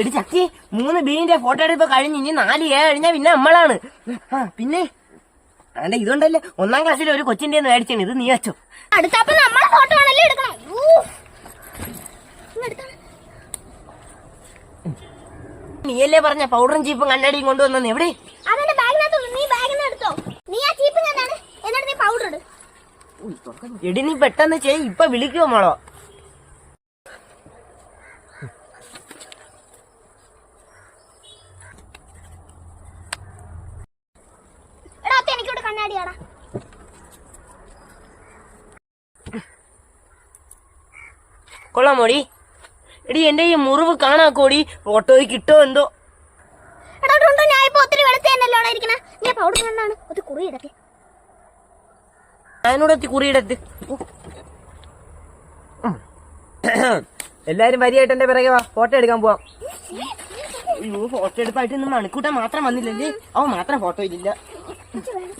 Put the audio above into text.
എടി ചക്കി മൂന്ന് ബീന്റെ ഫോട്ടോ എടുപ്പ് കഴിഞ്ഞ് ഇനി നാല് ഏ കഴിഞ്ഞാ പിന്നെ നമ്മളാണ്. പിന്നെ? അതെ ഇതുണ്ടല്ലേ ഒന്നാം ക്ലാസ്സിൽ ഒരു കൊച്ചിന്റെ മേടിച്ചാണ് ഇത് നീ വെച്ചോ. അടുത്തപ്പോ നമ്മളെ ഫോട്ടോ ആണല്ലേ എടുക്കണം. നീയല്ലേ പറഞ്ഞ പൗഡറും ചീപ്പും കണ്ണടിയും കൊണ്ടുവന്നു എവിടെ? അതെന്റെ ബാഗിനകത്ത് നീ ബാഗിൽ നിന്ന് എടുത്തോ. നീ ആ ചീപ്പ് ഞാനാണ് എന്നിട്ട് നീ പൗഡർ എടി നീ പെട്ടെന്ന് ചെയ് ഇപ്പൊ വിളിക്കുമോ മോളോ? എനിക്കിവിടെ കൊള്ളാം മോടി എടി എന്റെ ഈ മുറിവ് കാണാ കോടി ഫോട്ടോയിൽ കിട്ടോ എന്തോ? ഞാൻ ഇപ്പൊ ഒത്തിരി വെളുത്ത തന്നെയല്ലോ ഇരിക്കണ. പൗഡർ കണ്ടാണ് അത് കുറി ഇടക്കെ. ഞാനൂടെ എത്തി കുറിയിടത്ത് എല്ലാരും വരിയായിട്ട് എന്റെ പിറകെ വാ. ഫോട്ടോ എടുക്കാൻ പോവാം. അയ്യോ ഫോട്ടോ എടുപ്പായിട്ട് ഇന്ന് മണിക്കൂട്ടം മാത്രം വന്നില്ലല്ലേ? അവൻ മാത്രം ഫോട്ടോ ഇല്ല. 这个还是